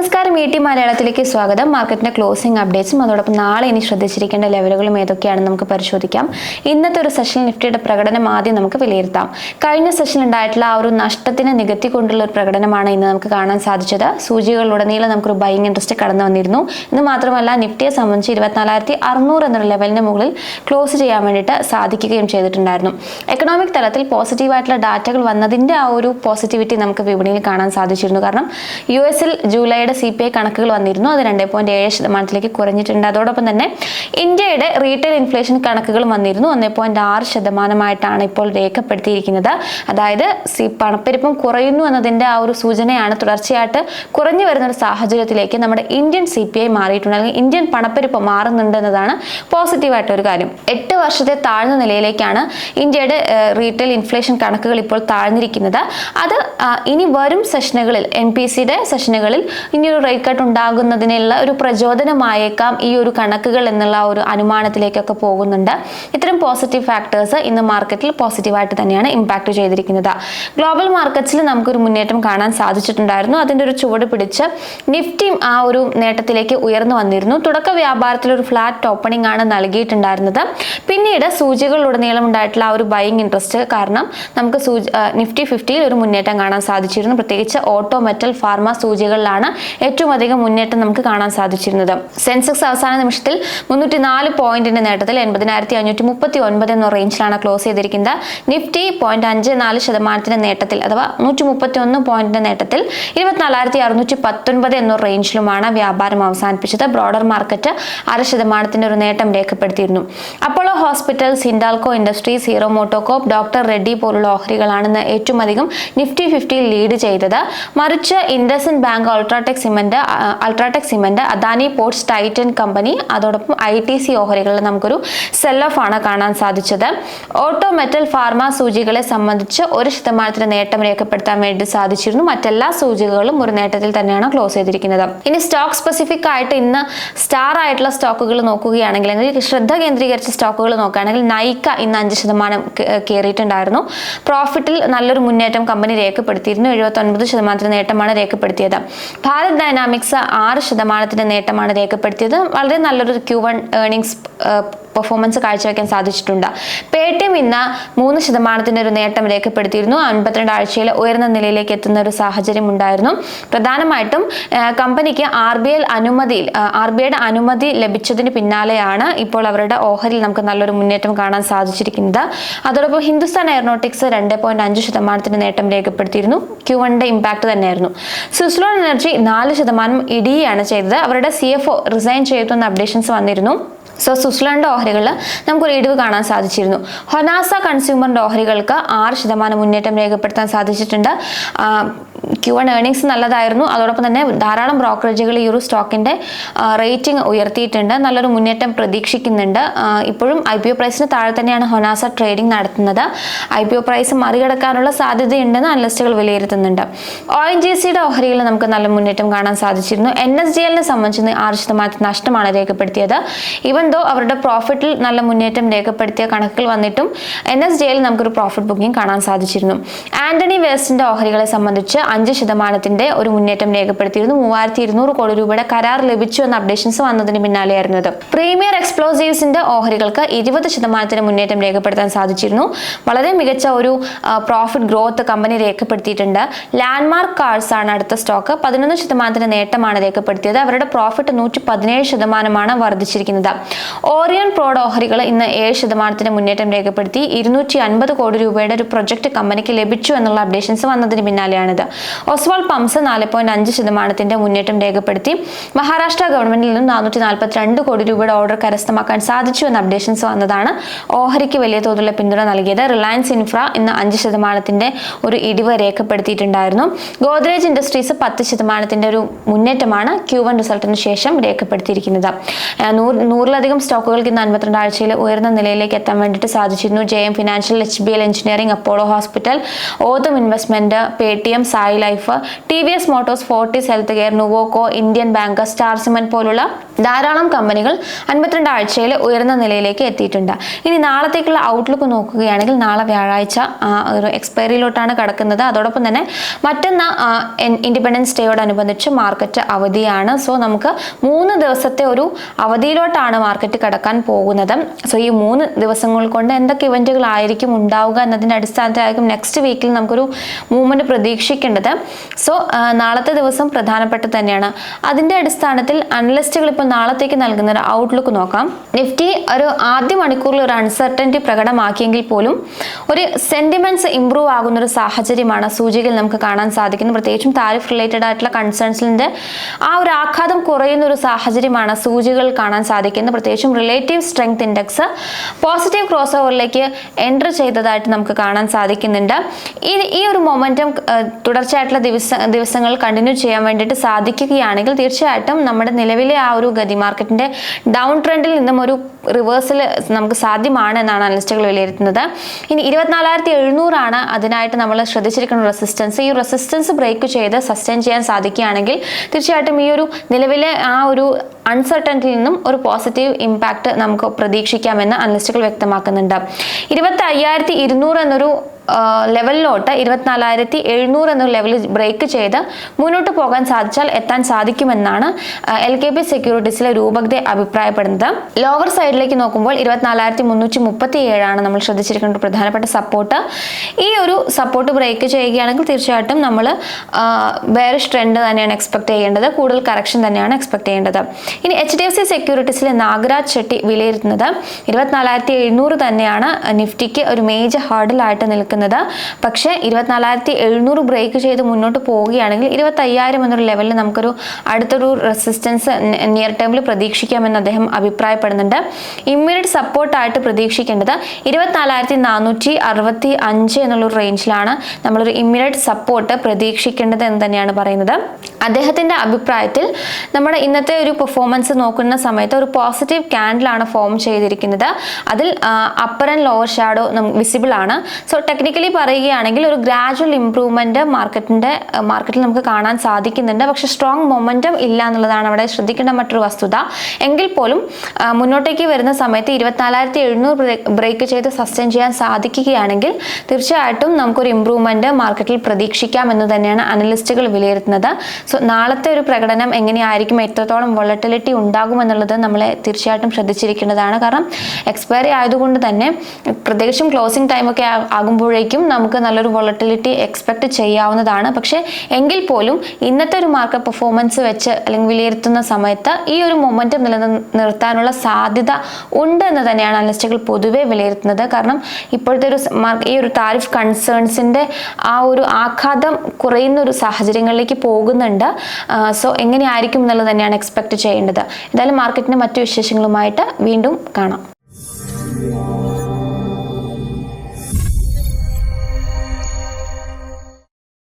നമസ്കാരം E T മലയാളത്തിലേക്ക് സ്വാഗതം. മാർക്കറ്റിന്റെ ക്ലോസിംഗ് അപ്ഡേറ്റ്സും അതോടൊപ്പം നാളെ ഇനി ശ്രദ്ധിച്ചിരിക്കേണ്ട ലെവലുകളും ഏതൊക്കെയാണെന്ന് നമുക്ക് പരിശോധിക്കാം. ഇന്നത്തെ ഒരു സെഷനിൽ നിഫ്റ്റിയുടെ പ്രകടനം ആദ്യം നമുക്ക് വിലയിരുത്താം. കഴിഞ്ഞ സെഷനിൽ ഉണ്ടായിട്ടുള്ള ആ ഒരു നഷ്ടത്തിനെ നികത്തിക്കൊണ്ടുള്ള ഒരു പ്രകടനമാണ് ഇന്ന് നമുക്ക് കാണാൻ സാധിച്ചത്. സൂചികളുടനീളം നമുക്കൊരു ബൈങ് ഇൻട്രസ്റ്റ് കടന്നു വന്നിരുന്നു. ഇന്ന് മാത്രമല്ല നിഫ്റ്റിയെ സംബന്ധിച്ച് ഇരുപത്തിനാലായിരത്തി അറുന്നൂറ് എന്നൊരു ലെവലിന് മുകളിൽ ക്ലോസ് ചെയ്യാൻ വേണ്ടിയിട്ട് സാധിക്കുകയും ചെയ്തിട്ടുണ്ടായിരുന്നു. എക്കണോമിക് തലത്തിൽ പോസിറ്റീവായിട്ടുള്ള ഡാറ്റകൾ വന്നതിന്റെ ആ ഒരു പോസിറ്റിവിറ്റി നമുക്ക് വിപണിയിൽ കാണാൻ സാധിച്ചിരുന്നു. കാരണം യു എസിൽ സി പി ഐ കണക്കുകൾ വന്നിരുന്നു. അത് രണ്ട് പോയിന്റ് ഏഴ് ശതമാനത്തിലേക്ക് കുറഞ്ഞിട്ടുണ്ട്. അതോടൊപ്പം തന്നെ ഇന്ത്യയുടെ റീറ്റെയിൽ ഇൻഫ്ലേഷൻ കണക്കുകൾ വന്നിരുന്നു. ഒന്നേ പോയിന്റ് ആറ് ശതമാനമായിട്ടാണ് ഇപ്പോൾ രേഖപ്പെടുത്തിയിരിക്കുന്നത്. അതായത് സി പണപ്പെരുപ്പം കുറയുന്നു എന്നതിന്റെ ആ ഒരു സൂചനയാണ് തുടർച്ചയായിട്ട് കുറഞ്ഞു വരുന്ന ഒരു സാഹചര്യത്തിലേക്ക് നമ്മുടെ ഇന്ത്യൻ സി പി ഐ മാറിയിട്ടുണ്ട്. അല്ലെങ്കിൽ ഇന്ത്യൻ പണപ്പെരുപ്പം മാറുന്നുണ്ട് എന്നതാണ് പോസിറ്റീവായിട്ട് ഒരു കാര്യം. എട്ട് വർഷത്തെ താഴ്ന്ന നിലയിലേക്കാണ് ഇന്ത്യയുടെ റീറ്റെയിൽ ഇൻഫ്ലേഷൻ കണക്കുകൾ ഇപ്പോൾ താഴ്ന്നിരിക്കുന്നത്. അത് ഇനി വരും സെഷനുകളിൽ എൻ പി സിയുടെ സെഷനുകളിൽ ഒരു റേറ്റ് കട്ട് ഉണ്ടാകുന്നതിനുള്ള ഒരു പ്രചോദനമായേക്കാം ഈ ഒരു കണക്കുകൾ എന്നുള്ള ഒരു അനുമാനത്തിലേക്കൊക്കെ പോകുന്നുണ്ട്. ഇത്തരം പോസിറ്റീവ് ഫാക്ടേഴ്സ് ഇന്ന് മാർക്കറ്റിൽ പോസിറ്റീവായിട്ട് തന്നെയാണ് ഇമ്പാക്ട് ചെയ്തിരിക്കുന്നത്. ഗ്ലോബൽ മാർക്കറ്റ്സിൽ നമുക്കൊരു മുന്നേറ്റം കാണാൻ സാധിച്ചിട്ടുണ്ടായിരുന്നു. അതിന്റെ ഒരു ചുവട് പിടിച്ച് നിഫ്റ്റിയും ആ ഒരു നേട്ടത്തിലേക്ക് ഉയർന്നു വന്നിരുന്നു. തുടക്ക വ്യാപാരത്തിൽ ഒരു ഫ്ലാറ്റ് ഓപ്പണിംഗ് ആണ് നൽകിയിട്ടുണ്ടായിരുന്നത്. പിന്നീട് സൂചികളിലുടനീളം ഉണ്ടായിട്ടുള്ള ആ ഒരു ബൈങ് ഇൻട്രസ്റ്റ് കാരണം നമുക്ക് സൂചി നിഫ്റ്റി ഫിഫ്റ്റിയിൽ ഒരു മുന്നേറ്റം കാണാൻ സാധിച്ചിരുന്നു. പ്രത്യേകിച്ച് ഓട്ടോ മെറ്റൽ ഫാർമ സൂചികളിലാണ് ഏറ്റവും അധികം മുന്നേറ്റം നമുക്ക് കാണാൻ സാധിച്ചിരുന്നത്. സെൻസെക്സ് അവസാന നിമിഷത്തിൽ മുന്നൂറ്റി നാല് പോയിന്റിന്റെ നേട്ടത്തിൽ എൺപതിനായിരത്തി അഞ്ഞൂറ്റി മുപ്പത്തി ഒൻപത് എന്ന റേഞ്ചിലാണ് ക്ലോസ് ചെയ്തിരിക്കുന്നത്. നിഫ്റ്റി പോയിന്റ് അഞ്ച് നാല് ശതമാനത്തിന്റെ നേട്ടത്തിൽ അഥവാ നൂറ്റി മുപ്പത്തി ഒന്ന് പോയിന്റിന്റെ നേട്ടത്തിൽ ഇരുപത്തിനാലായിരത്തി അറുന്നൂറ്റി പത്തൊൻപത് എന്ന റേഞ്ചിലുമാണ് വ്യാപാരം അവസാനിപ്പിച്ചത്. ബ്രോഡർ മാർക്കറ്റ് അര ശതമാനത്തിന്റെ ഒരു നേട്ടം രേഖപ്പെടുത്തിയിരുന്നു. Apollo hospitals Hindalco industries Hero MotoCorp doctor Reddy പോലുള്ള ഓഹരികളാണ് ഏറ്റവും അധികം നിഫ്റ്റി ഫിഫ്റ്റിയിൽ ലീഡ് ചെയ്തത്. മറിച്ച് IndusInd bank UltraTech cement UltraTech cement Adani ports Titan company അതോടൊപ്പം ഐ ടി സി ഓഹരികളിൽ നമുക്കൊരു സെൽ ഓഫ് ആണ് കാണാൻ സാധിച്ചത്. ഓട്ടോ മെറ്റൽ ഫാർമ സൂചികളെ സംബന്ധിച്ച് ഒരു ശതമാനത്തിന് നേട്ടം രേഖപ്പെടുത്താൻ വേണ്ടി സാധിച്ചിരുന്നു. മറ്റെല്ലാ സൂചികകളും ഒരു നേട്ടത്തിൽ തന്നെയാണ് ക്ലോസ് ചെയ്തിരിക്കുന്നത്. ഇനി സ്റ്റോക്ക് സ്പെസിഫിക് ആയിട്ട് ഇന്ന് സ്റ്റാർ ആയിട്ടുള്ള സ്റ്റോക്കുകൾ നോക്കുകയാണെങ്കിൽ അല്ലെങ്കിൽ ശ്രദ്ധ കേന്ദ്രീകരിച്ച സ്റ്റോക്കുകൾ നോക്കുകയാണെങ്കിൽ നൈക്ക ഇന്ന് അഞ്ച് ശതമാനം കയറിയിട്ടുണ്ടായിരുന്നു പ്രോഫിറ്റിൽ നല്ലൊരു മുന്നേറ്റം കമ്പനി രേഖപ്പെടുത്തിയിരുന്നു. എഴുപത്തി ഒൻപത് ശതമാനത്തിന് നേട്ടമാണ് രേഖപ്പെടുത്തിയത്. ഭാരത് ഡൈനാമിക്സ് ആറ് ശതമാനത്തിന്റെ നേട്ടമാണ് രേഖപ്പെടുത്തിയത്. വളരെ നല്ലൊരു ക്യൂ വൺ ഏർണിംഗ്സ് പെർഫോമൻസ് കാഴ്ചവെക്കാൻ സാധിച്ചിട്ടുണ്ട്. പേടിഎം ഇന്ന് മൂന്ന് ശതമാനത്തിന്റെ ഒരു നേട്ടം രേഖപ്പെടുത്തിയിരുന്നു. അൻപത്തിരണ്ട് ആഴ്ചയിൽ ഉയർന്ന നിലയിലേക്ക് എത്തുന്ന ഒരു സാഹചര്യം ഉണ്ടായിരുന്നു. പ്രധാനമായിട്ടും കമ്പനിക്ക് ആർ ബി ഐ അനുമതിയിൽ ആർ ബി ഐയുടെ അനുമതി ലഭിച്ചതിന് പിന്നാലെയാണ് ഇപ്പോൾ അവരുടെ ഓഹരിയിൽ നമുക്ക് നല്ലൊരു മുന്നേറ്റം കാണാൻ സാധിച്ചിരിക്കുന്നത്. അതോടൊപ്പം ഹിന്ദുസ്ഥാൻ എയറോനോട്ടിക്സ് രണ്ട് പോയിന്റ് അഞ്ച് ശതമാനത്തിന്റെ നേട്ടം രേഖപ്പെടുത്തിയിരുന്നു. ക്യു വണ്ണിന്റെ ഇമ്പാക്ട് തന്നെയായിരുന്നു. സ്വിസ്ലോൺ എനർജി നാല് ശതമാനം ഇടിയാണ് ചെയ്തത്. അവരുടെ സി എഫ് ഒ റിസൈൻ ചെയ്തു എന്ന അപ്ഡേഷൻസ് വന്നിരുന്നു. സോ സ്വിറ്റ്സർലൻഡ് ഓഹരികളിൽ നമുക്കൊരു ഇടിവ് കാണാൻ സാധിച്ചിരുന്നു. ഹൊനാസ കൺസ്യൂമറിന്റെ ഓഹരികൾക്ക് ആറ് ശതമാനം മുന്നേറ്റം രേഖപ്പെടുത്താൻ സാധിച്ചിട്ടുണ്ട്. ക്യൂ വൺ ഏർണിങ്സ് നല്ലതായിരുന്നു. അതോടൊപ്പം തന്നെ ധാരാളം ബ്രോക്കറേജുകൾ ഈ ഒരു സ്റ്റോക്കിന്റെ റേറ്റിംഗ് ഉയർത്തിയിട്ടുണ്ട്. നല്ലൊരു മുന്നേറ്റം പ്രതീക്ഷിക്കുന്നുണ്ട്. ഇപ്പോഴും ഐ പി ഒ പ്രൈസിന് താഴെ തന്നെയാണ് ഹൊനാസ ട്രേഡിംഗ് നടത്തുന്നത്. ഐ പി ഒ പ്രൈസ് മറികടക്കാനുള്ള സാധ്യതയുണ്ടെന്ന് അനലിസ്റ്റുകൾ വിലയിരുത്തുന്നുണ്ട്. ഒ എൻ ജി സിയുടെ ഓഹരിയിൽ നമുക്ക് നല്ല മുന്നേറ്റം കാണാൻ സാധിച്ചിരുന്നു. എൻ എസ് ഡി എല്ലിനെ സംബന്ധിച്ച് ആറ് ശതമാനത്തിന് നഷ്ടമാണ് രേഖപ്പെടുത്തിയത്. ഈവൻ ദോ അവരുടെ പ്രോഫിറ്റിൽ നല്ല മുന്നേറ്റം രേഖപ്പെടുത്തിയ കണക്കുകൾ വന്നിട്ടും എൻ എസ് ഡി എല്ലിൽ നമുക്കൊരു പ്രോഫിറ്റ് ബുക്കിംഗ് കാണാൻ സാധിച്ചിരുന്നു. ആന്റണി വേസ്റ്റിന്റെ ഓഹരികളെ സംബന്ധിച്ച് അഞ്ച് ശതമാനത്തിന്റെ ഒരു മുന്നേറ്റം രേഖപ്പെടുത്തിയിരുന്നു. മൂവായിരത്തി ഇരുന്നൂറ് കോടി രൂപയുടെ കരാർ ലഭിച്ചു എന്ന അപ്ഡേഷൻസ് വന്നതിന് പിന്നാലെയായിരുന്നു ഇത് പ്രീമിയർ എക്സ്പ്ലോസീവ്സിന്റെ ഓഹരികൾക്ക് ഇരുപത് ശതമാനത്തിന് മുന്നേറ്റം രേഖപ്പെടുത്താൻ സാധിച്ചിരുന്നു. വളരെ മികച്ച ഒരു പ്രോഫിറ്റ് ഗ്രോത്ത് കമ്പനി രേഖപ്പെടുത്തിയിട്ടുണ്ട്. ലാൻഡ്മാർക്ക് കാർസ് ആണ് അടുത്ത സ്റ്റോക്ക് പതിനൊന്ന് ശതമാനത്തിന്റെ നേട്ടമാണ് രേഖപ്പെടുത്തിയത്. അവരുടെ പ്രോഫിറ്റ് നൂറ്റി പതിനേഴ് ശതമാനമാണ് വർദ്ധിച്ചിരിക്കുന്നത്. ഓറിയൻ പ്രോഡ് ഓഹരികൾ ഇന്ന് ഏഴ് ശതമാനത്തിന്റെ മുന്നേറ്റം രേഖപ്പെടുത്തി ഇരുന്നൂറ്റി അൻപത് കോടി രൂപയുടെ ഒരു പ്രൊജക്ട് കമ്പനിക്ക് ലഭിച്ചു എന്നുള്ള അപ്ഡേഷൻസ് വന്നതിന് പിന്നാലെയാണിത്. ഒസ്വാൾ പംപ്സ് നാല് പോയിന്റ് അഞ്ച് ശതമാനത്തിന്റെ മുന്നേറ്റം രേഖപ്പെടുത്തി മഹാരാഷ്ട്ര ഗവൺമെന്റിൽ നിന്നും നാനൂറ്റി നാൽപ്പത്തി രണ്ട് കോടി രൂപയുടെ ഓർഡർ കരസ്ഥമാക്കാൻ സാധിച്ചു എന്ന അപ്ഡേഷൻസ് വന്നതാണ്. ഓഹരിക്ക് വലിയ തോതിലുള്ള പിന്തുണ നൽകിയത് റിലയൻസ് ഇൻഫ്ര ഇന്ന് അഞ്ച് ശതമാനത്തിന്റെ ഒരു ഇടിവ് രേഖപ്പെടുത്തിയിട്ടുണ്ടായിരുന്നു. ഗോദ്രേജ് ഇൻഡസ്ട്രീസ് പത്ത് ശതമാനത്തിന്റെ ഒരു മുന്നേറ്റമാണ് ക്യൂ വൺ റിസൾട്ടിന് ശേഷം രേഖപ്പെടുത്തിയിരിക്കുന്നത്. നൂറിലധികം ഒന്നിലധികം സ്റ്റോക്കുകൾക്ക് ഇന്ന് അൻപത്തിരണ്ട് ആഴ്ചയിൽ ഉയർന്ന നിലയിലേക്ക് എത്താൻ വേണ്ടിയിട്ട് സാധിച്ചിരുന്നു. J M financial H B L engineering Apollo hospital Authum investment Paytm Sai life T V S motors Fortis healthcare Nuvoco Indian bank star cement പോലുള്ള ധാരാളം കമ്പനികൾ അൻപത്തിരണ്ട് ആഴ്ചയിൽ ഉയർന്ന നിലയിലേക്ക് എത്തിയിട്ടുണ്ട്. ഇനി നാളത്തേക്കുള്ള ഔട്ട്ലുക്ക് നോക്കുകയാണെങ്കിൽ നാളെ വ്യാഴാഴ്ച ഒരു എക്സ്പയറിയിലോട്ടാണ് കടക്കുന്നത്. അതോടൊപ്പം തന്നെ മറ്റൊന്ന് ഇൻഡിപെൻഡൻസ് ഡേയോടനുബന്ധിച്ച് മാർക്കറ്റ് അവധിയാണ്. സോ നമുക്ക് മൂന്ന് ദിവസത്തെ ഒരു അവധിയിലോട്ടാണ് മാർക്കറ്റ് കടക്കാൻ പോകുന്നത്. സോ ഈ മൂന്ന് ദിവസങ്ങൾ കൊണ്ട് എന്തൊക്കെ ഇവന്റുകളായിരിക്കും ഉണ്ടാവുക എന്നതിന്റെ അടിസ്ഥാനത്തിലായിരിക്കും നെക്സ്റ്റ് വീക്കിൽ നമുക്കൊരു മൂവ്മെന്റ് പ്രതീക്ഷിക്കേണ്ടത്. സോ നാളത്തെ ദിവസം പ്രധാനപ്പെട്ട തന്നെയാണ്. അതിന്റെ അടിസ്ഥാനത്തിൽ അനലിസ്റ്റുകൾ ഇപ്പോൾ നാളത്തേക്ക് നൽകുന്ന ഒരു ഔട്ട്ലുക്ക് നോക്കാം. നിഫ്റ്റി ഒരു ആദ്യ മണിക്കൂറിൽ ഒരു അൺസർട്ടന്റി പ്രകടമാക്കിയെങ്കിൽ പോലും ഒരു സെന്റിമെന്റ്സ് ഇമ്പ്രൂവ് ആകുന്ന ഒരു സാഹചര്യമാണ് സൂചികയിൽ നമുക്ക് കാണാൻ സാധിക്കുന്നത്. പ്രത്യേകിച്ചും താരിഫ് റിലേറ്റഡ് ആയിട്ടുള്ള കൺസേൺസിന്റെ ആ ഒരു ആഘാതം കുറയുന്ന ഒരു സാഹചര്യമാണ് സൂചികൾ കാണാൻ സാധിക്കുന്നത്. പ്രത്യേകിച്ചും relative strength index positive cross ഓവറിലേക്ക് enter ചെയ്തതായിട്ട് നമുക്ക് കാണാൻ സാധിക്കുന്നുണ്ട്. ഈ ഈ ഒരു മൊമെന്റം തുടർച്ചയായിട്ടുള്ള ദിവസ ദിവസങ്ങൾ കണ്ടിന്യൂ ചെയ്യാൻ വേണ്ടിയിട്ട് സാധിക്കുകയാണെങ്കിൽ തീർച്ചയായിട്ടും നമ്മുടെ നിലവിലെ ആ ഒരു ഗതി മാർക്കറ്റിന്റെ ഡൗൺ ട്രെൻഡിൽ നിന്നും ഒരു റിവേഴ്സൽ നമുക്ക് സാധ്യമാണ് എന്നാണ് അനലിസ്റ്റുകൾ വിലയിരുത്തുന്നത്. ഇനി ഇരുപത്തിനാലായിരത്തി എഴുന്നൂറാണ് അതിനായിട്ട് നമ്മൾ ശ്രദ്ധിച്ചിരിക്കുന്ന റെസിസ്റ്റൻസ് ഈ റെസിസ്റ്റൻസ് ബ്രേക്ക് ചെയ്ത് സസ്റ്റെയിൻ ചെയ്യാൻ സാധിക്കുകയാണെങ്കിൽ തീർച്ചയായിട്ടും ഈ ഒരു നിലവിലെ ആ ഒരു അൺസർട്ടനിറ്റിയിൽ നിന്നും ഒരു പോസിറ്റീവ് ഇമ്പാക്റ്റ് നമുക്ക് പ്രതീക്ഷിക്കാമെന്ന് അനലിസ്റ്റുകൾ വ്യക്തമാക്കുന്നുണ്ട്. ഇരുപത്തി അയ്യായിരത്തി ഇരുന്നൂറ് എന്നൊരു ലെവലിലോട്ട് ഇരുപത്തിനാലായിരത്തി എഴുന്നൂറ് എന്ന ലെവലിൽ ബ്രേക്ക് ചെയ്ത് മുന്നോട്ട് പോകാൻ സാധിച്ചാൽ എത്താൻ സാധിക്കുമെന്നാണ് എൽ കെ പി സെക്യൂരിറ്റീസിലെ രൂപഗ്ധ അഭിപ്രായപ്പെടുന്നത്. ലോവർ സൈഡിലേക്ക് നോക്കുമ്പോൾ ഇരുപത്തിനാലായിരത്തി മുന്നൂറ്റി മുപ്പത്തി ഏഴാണ് നമ്മൾ ശ്രദ്ധിച്ചിരിക്കേണ്ട പ്രധാനപ്പെട്ട സപ്പോർട്ട്. ഈ ഒരു സപ്പോർട്ട് ബ്രേക്ക് ചെയ്യുകയാണെങ്കിൽ തീർച്ചയായിട്ടും നമ്മൾ ബെയറിഷ് ട്രെൻഡ് തന്നെയാണ് എക്സ്പെക്ട് ചെയ്യേണ്ടത് കൂടുതൽ കറക്ഷൻ തന്നെയാണ് എക്സ്പെക്ട് ചെയ്യേണ്ടത്. ഇനി എച്ച് ഡി എഫ് സി സെക്യൂരിറ്റീസിലെ നാഗരാജ് ഷെട്ടി വിലയിരുത്തുന്നത്. ഇരുപത്തിനാലായിരത്തി എഴുന്നൂറ് തന്നെയാണ് നിഫ്റ്റിക്ക് ഒരു മേജർ ഹാർഡിലായിട്ട് നിൽക്കുന്നത്. പക്ഷേ ഇരുപത്തിനാലായിരത്തി എഴുന്നൂറ് ബ്രേക്ക് ചെയ്ത് മുന്നോട്ട് പോവുകയാണെങ്കിൽ ഇരുപത്തി അയ്യായിരം എന്നൊരു ലെവലിൽ നമുക്കൊരു അടുത്തൊരു റെസിസ്റ്റൻസ് നിയർ ടേമിൽ പ്രതീക്ഷിക്കാമെന്ന് അദ്ദേഹം അഭിപ്രായപ്പെടുന്നുണ്ട്. ഇമ്മീഡിയറ്റ് സപ്പോർട്ടായിട്ട് പ്രതീക്ഷിക്കേണ്ടത് ഇരുപത്തിനാലായിരത്തി നാനൂറ്റി അറുപത്തി അഞ്ച് എന്നുള്ളൊരു റേഞ്ചിലാണ് നമ്മളൊരു ഇമ്മീഡിയറ്റ് സപ്പോർട്ട് പ്രതീക്ഷിക്കേണ്ടത് എന്ന് തന്നെയാണ് പറയുന്നത്. അദ്ദേഹത്തിന്റെ അഭിപ്രായത്തിൽ നമ്മുടെ ഇന്നത്തെ ഒരു പെർഫോമൻസ് നോക്കുന്ന സമയത്ത് ഒരു പോസിറ്റീവ് ക്യാൻഡിലാണ് ഫോം ചെയ്തിരിക്കുന്നത്. അതിൽ upper and lower shadow visible ആണ്. സോ ടെക്നിക്കലി പറയുകയാണെങ്കിൽ ഒരു ഗ്രാജുവൽ ഇംപ്രൂവ്മെന്റ് മാർക്കറ്റിന്റെ മാർക്കറ്റിൽ നമുക്ക് കാണാൻ സാധിക്കുന്നുണ്ട്. പക്ഷെ സ്ട്രോങ് മൊമെന്റം ഇല്ല എന്നുള്ളതാണ് അവിടെ ശ്രദ്ധിക്കേണ്ട മറ്റൊരു വസ്തുത. എങ്കിൽ പോലും മുന്നോട്ടേക്ക് വരുന്ന സമയത്ത് ഇരുപത്തിനാലായിരത്തി എഴുന്നൂറ് ബ്രേക്ക് ചെയ്ത് സസ്റ്റെയിൻ ചെയ്യാൻ സാധിക്കുകയാണെങ്കിൽ തീർച്ചയായിട്ടും നമുക്കൊരു ഇംപ്രൂവ്മെന്റ് മാർക്കറ്റിൽ പ്രതീക്ഷിക്കാം എന്ന് തന്നെയാണ് അനലിസ്റ്റുകൾ വിലയിരുത്തുന്നത്. സോ നാളത്തെ ഒരു പ്രകടനം എങ്ങനെയായിരിക്കും? എത്രത്തോളം വൊളറ്റിലിറ്റി ഉണ്ടാകുമെന്നുള്ളത് നമ്മളെ തീർച്ചയായിട്ടും ശ്രദ്ധിച്ചിരിക്കേണ്ടതാണ്. കാരണം എക്സ്പയറി ആയതുകൊണ്ട് തന്നെ പ്രത്യേകിച്ചും ക്ലോസിംഗ് ടൈമൊക്കെ ആകുമ്പോഴേക്കും നമുക്ക് നല്ലൊരു വൊളറ്റിലിറ്റി എക്സ്പെക്ട് ചെയ്യാവുന്നതാണ്. പക്ഷേ എങ്കിൽ പോലും ഇന്നത്തെ ഒരു മാർക്കറ്റ് പെർഫോമൻസ് വെച്ച് അല്ലെങ്കിൽ വിലയിരുത്തുന്ന സമയത്ത് ഈ ഒരു മൊമെന്റം നിലനിർത്താനുള്ള സാധ്യത ഉണ്ട് എന്ന് തന്നെയാണ് അനലിസ്റ്റുകൾ പൊതുവേ വിലയിരുത്തുന്നത്. കാരണം ഇപ്പോഴത്തെ ഒരു ഈ ഒരു താരിഫ് കൺസേൺസിന്റെ ആ ഒരു ആഘാതം കുറയുന്ന ഒരു സാഹചര്യങ്ങളിലേക്ക് പോകുന്നുണ്ട്. സോ എങ്ങനെയായിരിക്കും എന്നുള്ളത് തന്നെയാണ് എക്സ്പെക്ട് ചെയ്യേണ്ടത്. എന്തായാലും മാർക്കറ്റിന്റെ മറ്റു വിശേഷങ്ങളുമായിട്ട് വീണ്ടും കാണാം.